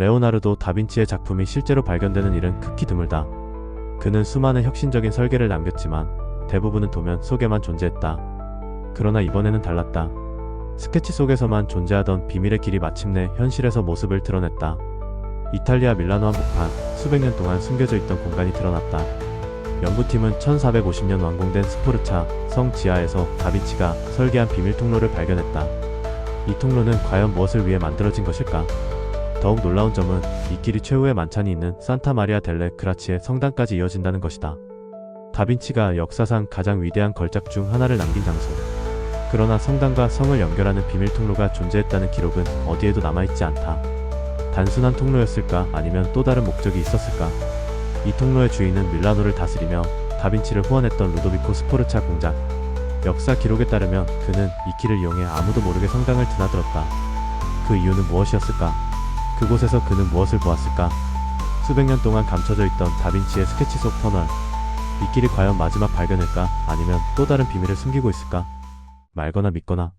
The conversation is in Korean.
레오나르도 다빈치의 작품이 실제로 발견되는 일은 극히 드물다. 그는 수많은 혁신적인 설계를 남겼지만 대부분은 도면 속에만 존재했다. 그러나 이번에는 달랐다. 스케치 속에서만 존재하던 비밀의 길이 마침내 현실에서 모습을 드러냈다. 이탈리아 밀라노 한복판 수백 년 동안 숨겨져 있던 공간이 드러났다. 연구팀은 1450년 완공된 스포르차 성 지하에서 다빈치가 설계한 비밀 통로를 발견했다. 이 통로는 과연 무엇을 위해 만들어진 것일까? 더욱 놀라운 점은 이 길이 최후의 만찬이 있는 산타 마리아 델레 그라치의 성당까지 이어진다는 것이다. 다빈치가 역사상 가장 위대한 걸작 중 하나를 남긴 장소. 그러나 성당과 성을 연결하는 비밀 통로가 존재했다는 기록은 어디에도 남아있지 않다. 단순한 통로였을까 아니면 또 다른 목적이 있었을까? 이 통로의 주인은 밀라노를 다스리며 다빈치를 후원했던 루도비코 스포르차 공작. 역사 기록에 따르면 그는 이 길을 이용해 아무도 모르게 성당을 드나들었다. 그 이유는 무엇이었을까? 그곳에서 그는 무엇을 보았을까? 수백 년 동안 감춰져 있던 다빈치의 스케치 속 터널. 이 길이 과연 마지막 발견일까? 아니면 또 다른 비밀을 숨기고 있을까? 말거나 믿거나